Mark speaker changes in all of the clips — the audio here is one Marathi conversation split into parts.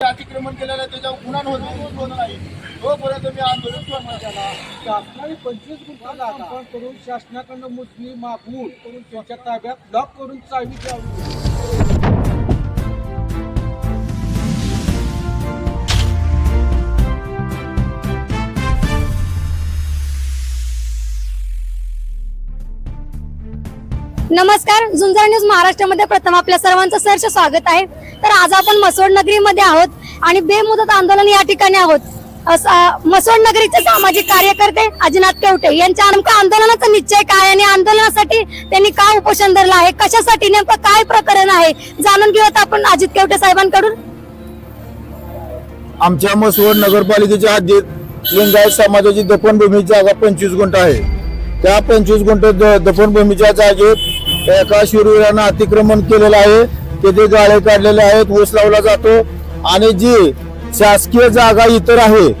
Speaker 1: अतिक्रमण केलेलं आहे त्याच्यावर गुन्हा नोंद होत नाही तोपर्यंत मी आंदोलन करणार त्याला
Speaker 2: शासनाने पंचवीस गुंठा करून शासनाकडनं मुसली मागून करून त्याच्या ताब्यात लॉक करून चावी द्यावी.
Speaker 3: नमस्कार झुंजार न्यूज महाराष्ट्रामध्ये प्रथम आपल्या सर्वांचं सहर्ष स्वागत आहे. तर आज आपण मसवड नगरीमध्ये आहोत आणि बेमुदत आंदोलन या ठिकाणी आहोत. अस- मसवड नगरीचे सामाजिक कार्यकर्ते अजिनाथ केवटे यांच्या नेमका आंदोलनाचा निश्चय काय आणि आंदोलनासाठी त्यांनी काय उपोषण धरलं आहे? कशासाठी नेमकं काय प्रकरण आहे? जाणून घेऊयात आपण अजित केवटे साहेबांकडून.
Speaker 1: आमच्या मसवड नगरपालिकेच्या हद्दीत लिंगायत समाजाची दफनभूमी जागा पंचवीस गुंठ आहे. त्या पंचवीस गुंठ दफनभूमीच्या जागेत एका शूरवीरानं अतिक्रमण केलेलं आहे. तेथे गाळे काढलेले आहेत ऊस लावला जातो. आणि जी शासकीय जागा इतर आहे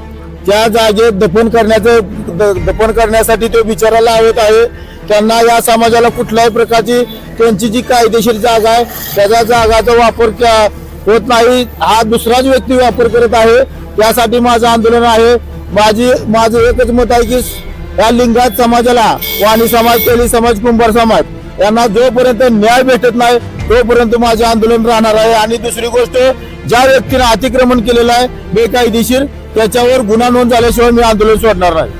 Speaker 1: त्या जागेत दफन करण्याचं द- दफन करण्यासाठी ते विचारायला हवेत आहे. त्यांना या समाजाला कुठल्याही प्रकारची त्यांची जी कायदेशीर जागा आहे त्याच्या जागाचा वापर क्या- होत नाही. हा दुसराच व्यक्ती वापर करत आहे. त्यासाठी माझं आंदोलन आहे. माझी माझं एकच मत आहे की या लिंगायत समाजाला वाणी समाज तेली समाज कुंभार समाज यांना जोपर्यंत न्याय भेटत नाही तोपर्यंत माझे आंदोलन राहणार आहे. आणि दुसरी गोष्ट ज्या व्यक्तीने अतिक्रमण केलेलं आहे बेकायदेशीर त्याच्यावर गुन्हा नोंद झाल्याशिवाय मी आंदोलन सोडणार नाही.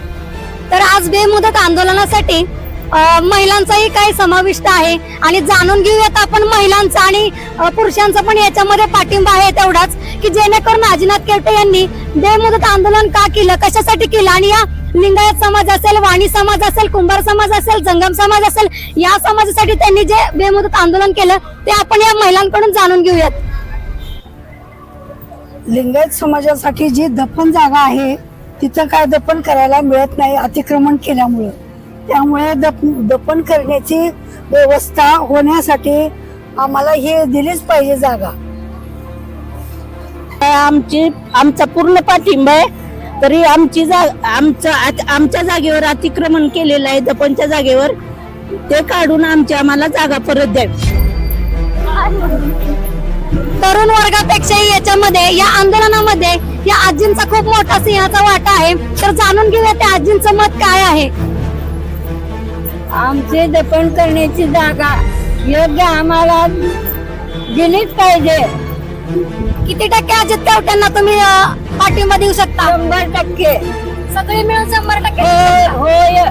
Speaker 3: तर आज बेमुदत आंदोलनासाठी महिलांचाही काही समाविष्ट आहे. आणि जाणून घेऊयात आपण महिलांचा आणि पुरुषांचा पण याच्यामध्ये पाठिंबा आहे तेवढाच की जेणेकरून आजीनाथ केवटे यांनी बेमुदत आंदोलन का केलं कशासाठी केलं? आणि या लिंगायत समाज असेल वाणी समाज असेल कुंभार समाज असेल जंगम समाज असेल या समाजासाठी त्यांनी जे बेमुदत आंदोलन केलं ते आपण या महिलांकडून जाणून घेऊयात.
Speaker 4: लिंगायत समाजासाठी जी दफन जागा आहे तिथं काय दफन करायला मिळत नाही अतिक्रमण केल्यामुळे. त्यामुळे दफ दफन करण्याची व्यवस्था होण्यासाठी आम्हाला हे दिलीच पाहिजे जागा.
Speaker 5: आमची आमचा पूर्ण पाठिंबा आहे. तरी आमची जाग आमचं आमच्या जागेवर अतिक्रमण केलेलं आहे दपनच्या जागेवर. ते काढून आमच्या आम्हाला जागा परत द्यावी
Speaker 3: तरुण वर्गापेक्षाही याच्यामध्ये या आंदोलनामध्ये या आजींचा खूप मोठा सिंहाचा वाटा आहे. तर जाणून घेऊया त्या आजींचं मत काय आहे.
Speaker 5: आमचे दफन करण्याची जागा योग्य आम्हाला दिलीच पाहिजे.
Speaker 3: किती टक्के अजित केवट्यांना तुम्ही अ, पाठिंबा देऊ शकता?
Speaker 5: शंभर टक्के.
Speaker 3: सगळे मिळून शंभर टक्के
Speaker 5: होय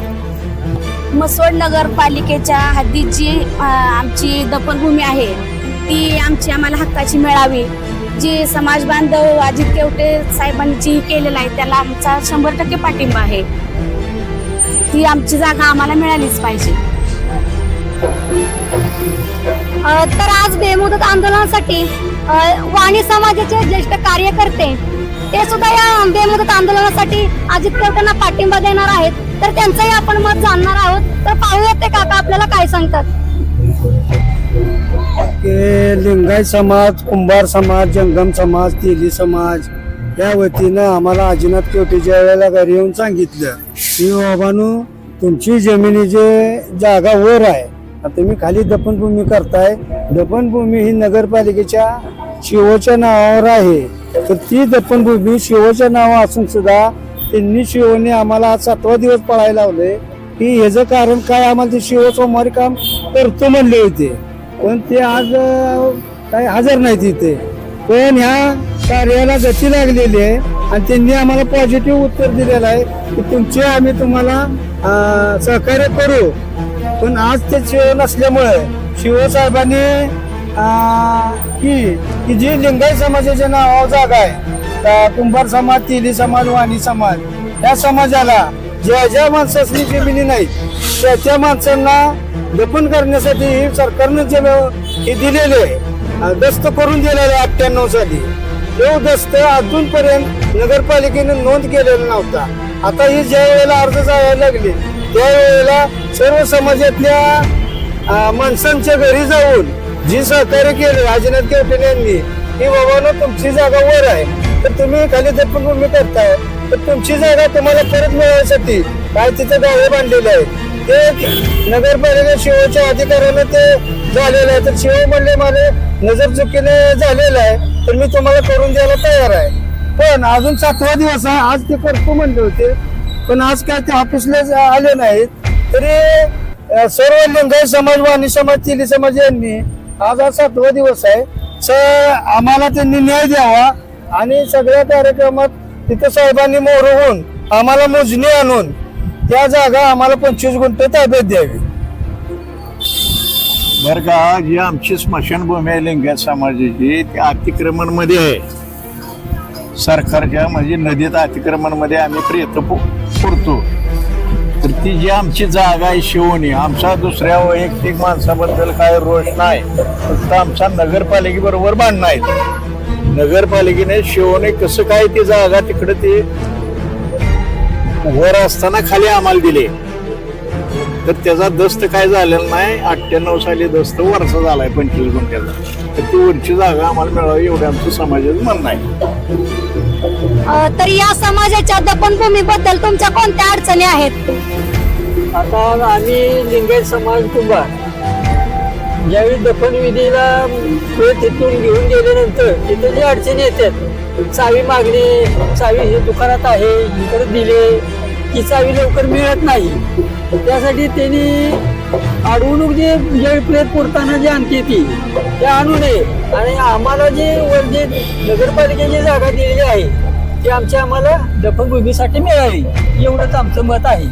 Speaker 6: मसवड नगरपालिकेच्या हद्दीत जी अ, आमची दफनभूमी आहे. ती आमची आम्हाला हक्काची मिळावी. जी समाज बांधव अजित केवटे साहेबांनी जी केलेलं आहे त्याला आमचा शंभर टक्के पाठिंबा आहे. ती आमची जागा आम्हाला मिळालीच पाहिजे.
Speaker 3: तर आज बेमुदत आंदोलनासाठी वाणी समाजाचे ज्येष्ठ कार्यकर्ते ते सुद्धा या बेमुदत आंदोलनासाठी अजित केवट्यांना पाठिंबा देणार आहेत. तर त्यांचंही आपण मत जाणणार आहोत. तर पाहूयात ते काका आपल्याला काय सांगतात.
Speaker 2: की लिंगायत समाज कुंभार समाज जंगम समाज तेली समाज त्या वतीनं आम्हाला अजिनाथ केवटे वेळेला घरी येऊन सांगितलं की बाबानू तुमची जमिनी जे जागा वर आहे आता तुम्ही खाली दफनभूमी करताय. दफनभूमी ही नगरपालिकेच्या शिवच्या नावावर आहे. तर ती दफनभूमी शिवच्या नावा असून सुद्धा त्यांनी शिवने आम्हाला आज सातवा दिवस पळायला लावले की ह्याचं कारण काय? आम्हाला ते शिव सोमवारी काम करतो म्हणले होते. पण ते आज काही हजर नाही तिथे पण ह्या कार्याला गती लागलेली आहे आणि त्यांनी आम्हाला पॉझिटिव्ह उत्तर दिलेलं आहे की तुमचे आम्ही तुम्हाला सहकार्य करू. पण आज ते शिव नसल्यामुळे शिवसाहेबांनी की की जी लिंगायत समाजाच्या नावावर जागा आहे कुंभार समाज तिली समाज वाणी समाज या समाजाला ज्या ज्या माणसासनी जमिनी नाही त्या त्या माणसांना जपून करण्यासाठी सरकारनं जे हे दिलेले आहे, दस्त करून दिलेले आहे अठ्ठ्याण्णव साली. तो दस्त अजूनपर्यंत नगरपालिकेने नोंद केलेला नव्हता. आता ही ज्या वेळेला अर्ज जायला लागले त्यावेळेला सर्व समाजातल्या माणसांच्या घरी जाऊन जी सहकार्य केले राजनाथ केवटे यांनी की बाबांनो तुमची जागा वर आहे. तर तुम्ही खाली दफनभूमी करताय तर तुमची जागा तुम्हाला परत मिळवण्यासाठी काय तिथे गावे बांधलेले आहेत. ते नगरपालिका शिवच्या अधिकाऱ्यानं ते झालेलं आहे. तर शिव म्हणले मला नजर चुकीने झालेलं आहे. तर मी तुम्हाला करून द्यायला तयार आहे. पण अजून सातवा दिवस आहे. आज ते करतो म्हणले होते. पण आज काय ते ऑफिसला आले नाहीत. तरी सर्व लिंगाई समाज वाणी समाज चिली समाज यांनी आज हा सातवा दिवस आहे. सर आम्हाला त्यांनी न्याय द्यावा आणि सगळ्या कार्यक्रमात तिथं साहेबांनी मोर होऊन आम्हाला मोजणी आणून त्या जागा आम्हाला पंचवीस गुंठे ताब्यात द्यावी.
Speaker 7: बरं का जी आमची स्मशानभूमी आहे लिंगायत समाजाची ती अतिक्रमणमध्ये आहे. सरकारच्या म्हणजे नदीत अतिक्रमणमध्ये आम्ही प्रयत्न पु- करतो तर ती जी आमची जागा आहे शिवणी आमचा दुसऱ्या वैयक्तिक माणसाबद्दल काय रोष नाही फक्त आमचा नगरपालिकेबरोबर भांडणं आहे नगरपालिकेने शिवणे कसं काय ती जागा तिकडे ती वर असताना खाली आम्हाला दिली. तर त्याचा दस्त काय झालेला नाही. अठ्ठ्याण्णव साली दस्त वर्षा झालाय पंचवीस गुंठ्याचा. तर ती वरची जागा आम्हाला मिळावी एवढं आमचं समाजाचं म्हणणं आहे.
Speaker 3: अ, तर या समाजाच्या दफनभूमीबद्दल तुमच्या कोणत्या अडचणी आहेत?
Speaker 2: आता आम्ही लिंगायत समाज कुंभार. ज्यावेळी दफनविधीला तिथून घेऊन गेल्यानंतर तिथे जी अडचणी येतात चावी मागणे चावी हे दुकानात आहे इकडे दिले ती चावी लवकर मिळत नाही. त्यासाठी त्यांनी अडवणूक जे जे प्रेत पुरताना जे आणते ती ते आणू नये. आणि आम्हाला जे वर जे नगरपालिकेची जागा दिलेली आहे ती आमच्या आम्हाला दफनभूमीसाठी मिळावी. एवढंच आमचं मत आहे.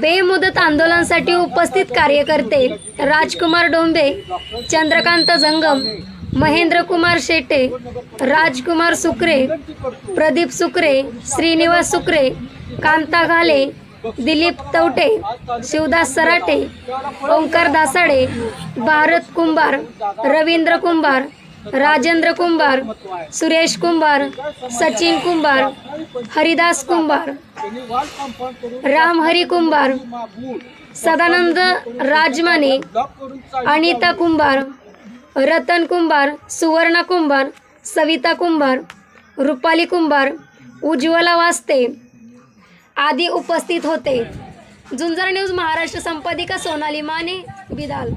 Speaker 3: बेमुदत आंदोलनासाठी उपस्थित कार्यकर्ते राजकुमार डोंबे चंद्रकांत जंगम महेंद्र कुमार शेटे राजकुमार सुकरे प्रदीप सुकरे श्रीनिवास सुकरे कांता घाले दिलीप तवटे शिवदास सराटे ओंकार दासाडे भारत कुंभार रवींद्र कुंभार राजेंद्र कुंभार सुरेश कुंभार सचिन कुंभार हरिदास कुंभार रामहरी कुंभार सदानंद राजमाने अनिता कुंभार रतन कुंभार सुवर्णा कुंभार सविता कुंभार रुपाली कुंभार उज्ज्वला वास्ते आदी उपस्थित होते. झुंजर न्यूज महाराष्ट्र संपादिका सोनाली माने बिदाल.